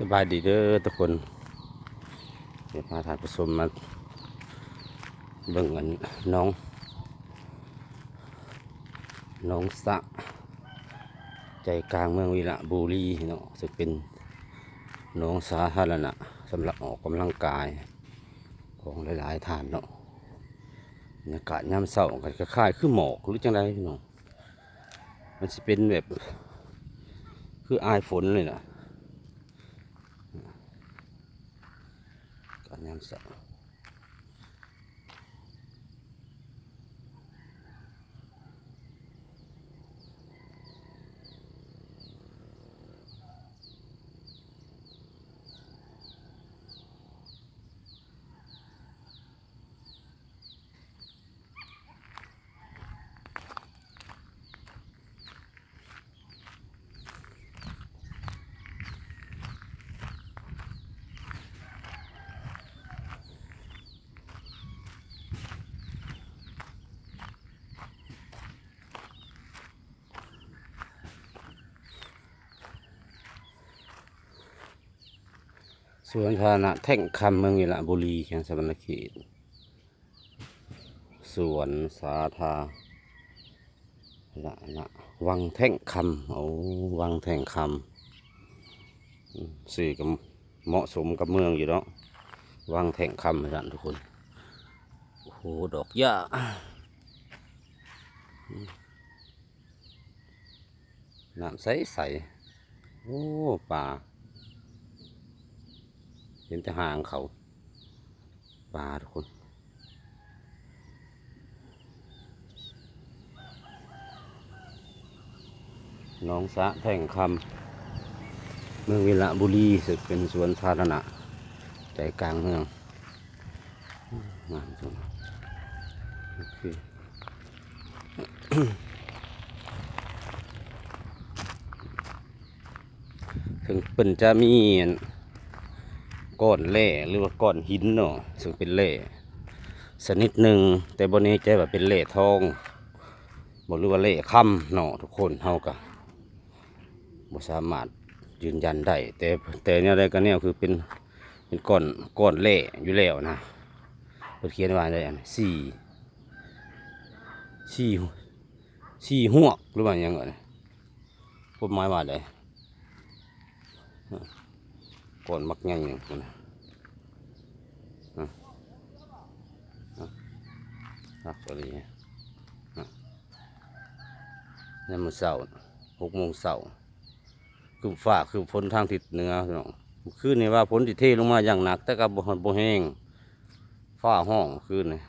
สบายดีเด้อทุกคนเดี๋ยวพาทานผู้ชมมาเบิ่งกันน้องน้องสะ ใจกลางเมืองวีระบุรีเนาะจะเป็นน้องสาธารณะสำหรับออกกำลังกาย ของหลายๆท่านเนาะบรรยากาศยามเช้าก็คล้ายๆคือหมอกหรือจังไรพี่น้องมันจะเป็นแบบ คืออายฝนเลยนะ การ วนสาธารณะแท่งคำเมืองวิระบุรีเชียงสวรเขตสวนสาธารณะวังแท่งคำโอ้วังแท่งคำสื่อกับเหมาะสมกับเมืองอยู่เนาะวังแท่งคำอาจารย์ทุกคนโอ้โหดอกหญ้าน้ำใสใสโอ้ป่า เห็นแต่หางเขาปลาทุกคนน้องสะแท่งคำเมืองวิระบุรีสึกเป็นสวนสาธารณะใจกลางเมืองงามจังโอเคถึงเป็นจะมี ก้อนแร่หรือว่าก้อนหินเนาะซึ่งเป็นแร่ชนิดหนึ่งแต่บนนี้ใจว่าเป็นแร่ทองบอกหรือว่าแร่ค่ำเนาะทุกคนเฮาก็บ่สามารถยืนยันได้แต่แต่เนี่ยได้ก็เนี่ยคือเป็นเป็นก้อนก้อนแร่อยู่แล้วนะเพิ่นเขียนว่าได้อันสี่สี่สี่หวหรือว่าหยังไงผมหมายว่าได้ ก่อนมักง่ายนึ่งคนะอะอะอะตัวนี้อะนี่มันเสาร์หกโมงเสาร์คือฟ้าคือฝนทางทิศเหนือพี่น้องคืนนี้ว่าฝนที่เทลงมาอย่างหนัก แต่กับบ่บ่แห้งฟ้าห้องคืนนี่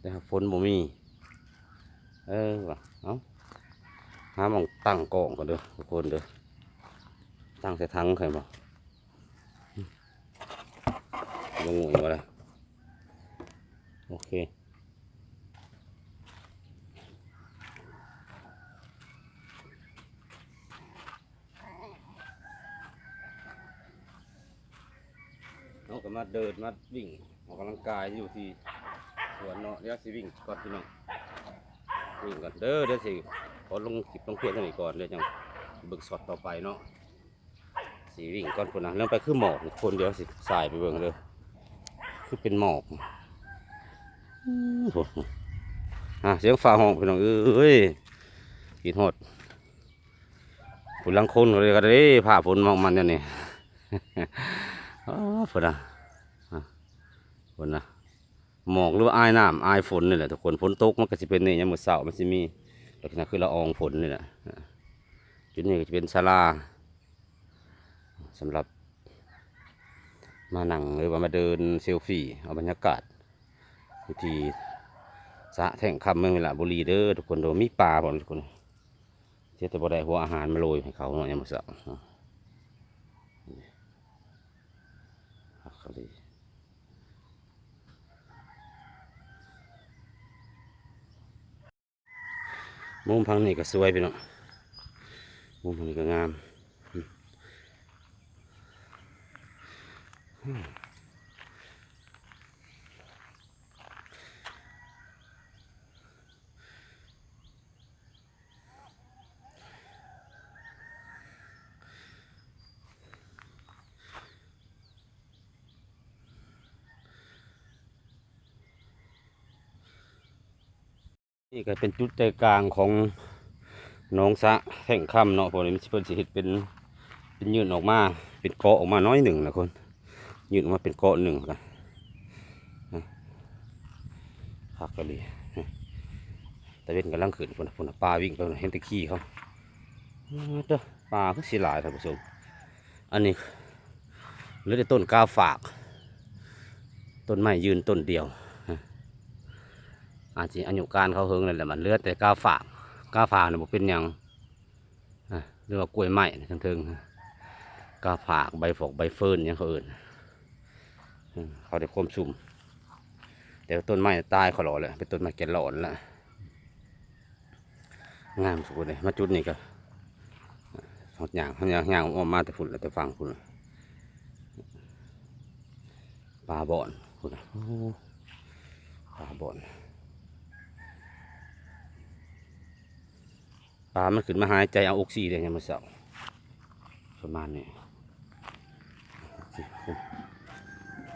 แต่ฝนบ่มี เออว่ะเอาหามองตั้งกองก่อนเด้อทุกคนเด้อตั้งใส่ถังใครบ่ งหัวเลยโอเคเราก็มาเดินมาวิ่งออกกำลังกายอยู่ที่สวนเนาะเดี๋ยวสิวิ่งก่อนพี่น้องวิ่งก่อนเด้อเดี๋ยวสิขอลงคลิปลงเพียงเท่านี้ก่อนเดี๋ยวจังเบิกสดต่อไปเนาะสิวิ่งก่อนคนนะเรื่องไปคือหมอกคนเดียวสิสายไปเบิ่งเด้อ คือเป็นหมอกอะเสียงฟ้าห้องพี่น้องเอ้ยกินหดฝนลังคนเลยก็ได้ผ่าฝนมองมันเนี่ยนี่ฝนอะฝนนะหมอกหรือว่าอายน้ำอายฝนนี่แหละทุกคนฝนตกมันก็จะเป็นนี่ยามมื้อเช้ามันจะมีลักษณะคือละอองฝนนี่แหละอะจุดนี้ก็จะเป็นศาลาสำหรับ มาหนังหรือว่ามาเดินเซลฟี่เอาบรรยากาศอยู่ที่สะแท่งคำเมืองเวลาบุรีเด้อทุกคนโดมีปลาบ่ทุกคนเสียแต่บ่ได้หัวอาหารมาโรยให้เขาเนาะยมมื้อเช้าเขาดีมุมพังนี่ก็สวยพี่น้องมุมพังนี่ก็งาม นี่ก็เป็นจุดใจกลางของน้องสะแข่งค่ำเนาะพอนี้มันเป็นสิเดเป็นเป็นยืนออกมาเป็นเกาะออกมาน้อยหนึ่งนะคน ยื่นออกมาเป็นเกาะหนึ่งนะนะพักกันเลยต่เวนกำลังขึ้นคนคนน่ะปลาวิ่งไปเห็นตะขี้เขาอ้าวเด้อปลาก็สิหลายท่านผู้ชมอันนี้เหลือแต่ต้นกาฝาก ต้นไม้ยืนต้นเดียวอาจจะอายุการเขาเฮิงนั่นแหละมันเลือดแต่กาฝากกาฝากเนี่ยบอกเป็นหยังอะเรียกว่ากล้วยไม้ทั้งทิงๆกาฝากใบฝกใบเฟิร์นหยังเขาอื่น เขาได้ความสุ่มแต่ต้นไม้ตายเขาหล่อเลยเป็นต้นไม้แก่หลอนละงามสุดเลยมาจุดนี้ก็หดยางหดยางยางออกมาแต่ฝุ่นแต่ฟังฝุ่นปลาบ่อนฝุ่นปลาบ่อนปลามันขึ้นมาหายใจเอาออกซิเจนยังมาเสาประมาณนี้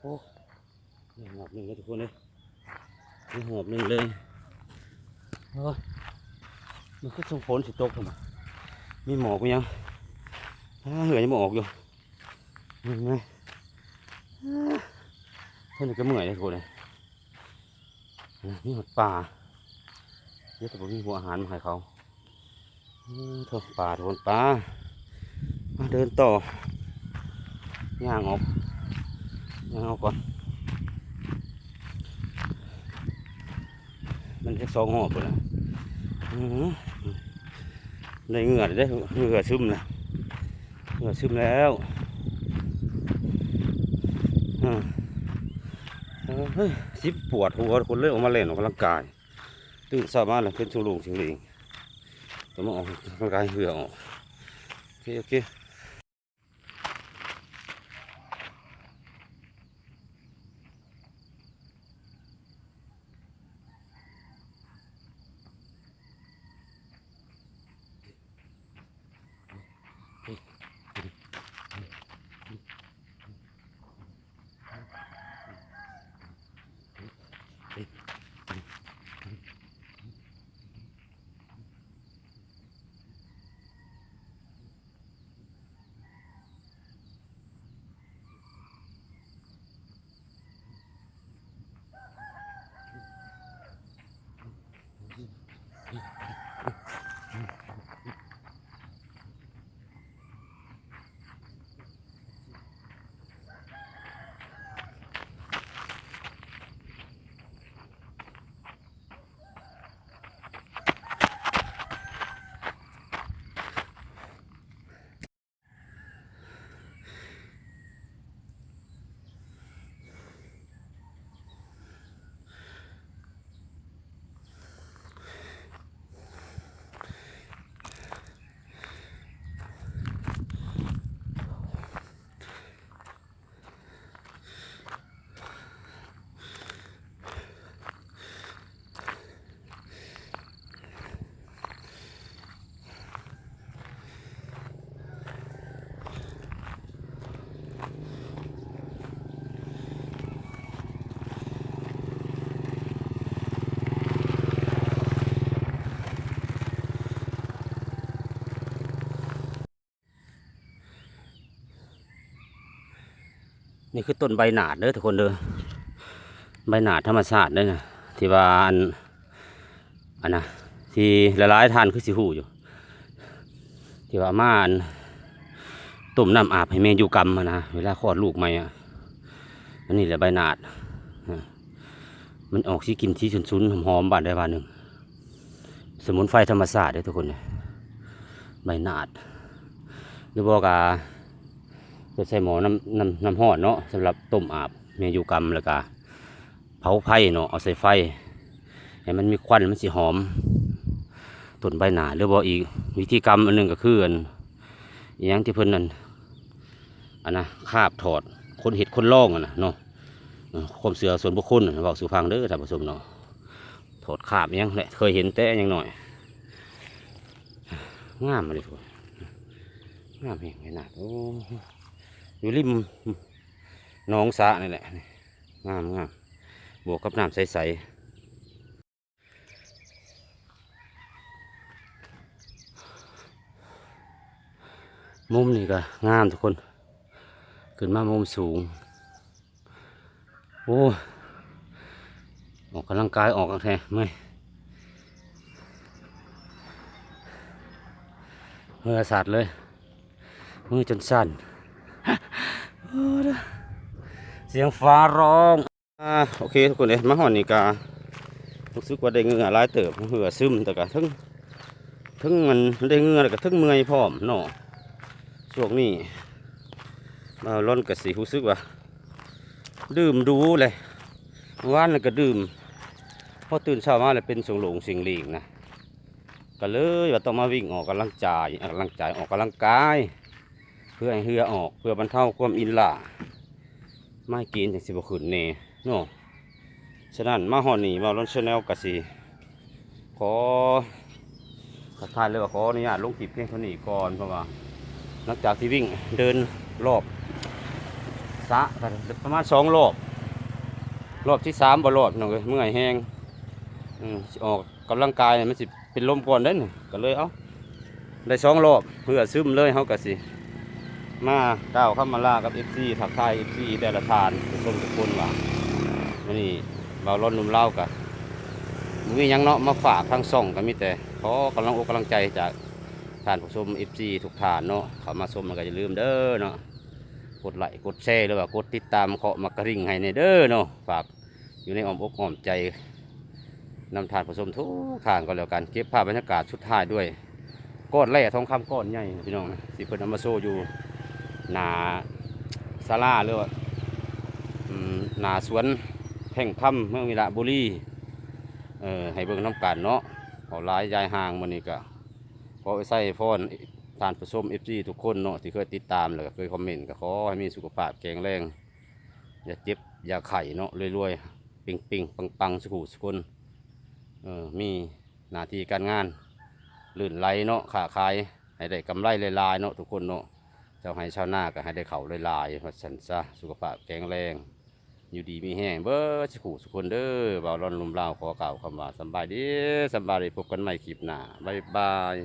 โอ้นี่หอบหนึ่งเลยทุกคนเลยนี่หอบหนึ่งเลยโอ้ยมันก็ส่งฝนสิตกทำไมมีหมอกยังอ่าเหงื่อยังม่ออกอยู่เห็นไหมอ่าเท่านก็เมื่อยเลยทุกคนเลยนี่หดป่าเยอะแต่ผมมีหัวอาหารมาให้เขาอืมโทษป่าทุกคนป่ามาเดินต่อย่างออก เอาก่อน มันจะสองหอบเลยในเหงื่อได้เหงื่อซึมแล้วเหงื่อซึมแล้วเฮ้ยสิบปวดหัวคนเลยออกมาเล่นออกกำลังกาย ตื่นสามารถเลยขึ้นชูลุงชิงลิงต้องมาออกกำลังกายเหงื่อออกโอเคโอเค นี่คือต้นใบหนาดเด้อทุกคนเด้อใบหนาดธรรมชาติเด้อนะที่ว่าอันอันนะที่หลายทานคือสิหูอยู่ ที่ว่ามาอันต้มน้ำอาบให้แม่อยู่กรรมนะเวลาคลอดลูกใหม่อะอันนี้แหละใบหนาดมันออกสีกินสีชุนๆหอมๆบานได้บานหนึ่งสมุนไพรธรรมชาติเด้อทุกคน ใบหนาดหรือบอกา ก็ใส่หมอน้ำน้ำน้ำห้อเนาะสำหรับต้มอาบเมยูกรรมแล้วก็เผาไผ่เนาะเอาใส่ไฟให้มันมีควันมันสิหอมต้นใบหนาหรือบ่อีกวิธีกรรมอันหนึงก็คืออันอหยังที่เพิ่นนั่นอันนะคาบถอดคนเห็ดคนล่องอะนะเนาะความเสือส่วนบุคคลบอกสู่ฟังเด้อท่านผู้ชมเนาะถอดคาบยังแหละเคยเห็นแต่ยังหน่อยงามเลยทุกคนงามแห่งไว้หนาดโอ้ อยู่ริมหนองสะนี่แหละงามงามบวกกับน้ำใสๆมุมนี่ก็งามทุกคน ขึ้นมามุมสูง โอ้ออกกำลังกายออกกันแท้เมื่อยเมื่อสัตว์เลย มือจนสั่น เสียงฟ้าร้องอ่าโอเคทุกคนเอ้ยมาหอนนี่การู้สึกว่าได้เหงื่อหลายเติบเหือซึมแต่ก็ทั้งทั้งมันได้เหงื่อแล้วก็ทั้งเมื่อยพร้อมเนาะช่วงนี้มาร้อนกับสีรู้สึกว่า ดื่มดูเลยเมื่อวานแล้วก็ดื่มพอตื่นเช้ามาเลยเป็นสงหลงสิงหลีงนะก็เลยว่าต้องมาวิ่งออกกำลังกายออกกำลังกายออกกำลังกาย พื่อให้เหือออกเพื่อบรรเทาความอินหล่าไม่กินถึงสิบขึ้นเน่เนาะฉะนั้นมาหอนี่มาลอนชาแนลกสิขอทักทายเลยว่าขออนุญาตลงคลิปเพียงเท่านี้ก่อนเพราะว่าหลังจากที่วิ่งเดินรอบสะประมาณสองรอบ รอบที่สามบ่รอบน้องเอ้ยเมื่อยแห้งออกกำลังกายมันสิเป็นลมก่อนได้นี่ก็เลยเอ้าได้สองรอบเพื่อซึมเลยเขากสิ มาก้าวเข้ามาล่ากับเอฟซีถักทายเอฟซีแต่ละทานทุกคนทุกคนว่าวันนี้เบาร้อนนุ่มเล่ากะมียังเนาะมาฝากทั้งซ่องก็มีแต่ขอกำลังอกกำลังใจจากทานผู้ชมเอฟซีทุกทานเนาะเขามาชมมันก็อย่าลืมเด้อเนาะกดไลค์กดแชร์หรือว่ากดติดตามเคาะมากระริ่งให้ในเด้อเนาะฝากอยู่ในอ้อมอกอ้อมใจนำทานผู้ชมทุกทานก็แล้วกันเก็บภาพบรรยากาศสุดท้ายด้วยก้อนแร่ทองคำก้อนใหญ่พี่น้องนะสิเพิ่นเอามาโชว์อยู่ หนาซาลาหรือว่าอืมหนาสวนแพ่งถ้ำเมืองวิระบุรีเออให้เบิ่งน้ำกันเนาะขอหลายยายห่างมันนี่ก็ขอไปใส่ฟอนทานผู้ชมเอฟซีทุกคนเนาะที่เคยติดตามแล้วก็เคยคอมเมนต์ก็ขอให้มีสุขภาพแข็งแรง อย่าเจ็บ อย่าไข้เนาะรวยๆปิงปิงปังปังสุขุสุคนเออมีหน้าที่การงานลื่นไหลเนาะขาขายให้ได้กำไรหลายๆเนาะทุกคนเนาะ เจ้าให้ชาวนาก็ให้ได้เขาเลยลายๆว่าสันซะสุขภาพแข็งแรง อยู่ดีมีแห้งเบอร์สุขุสุคนเด้อบ่าวร้อนลุมเล่าขอกล่าวคำว่าสบายดีสบายดีพบกันใหม่คลิปหน้าบ๊ายบาย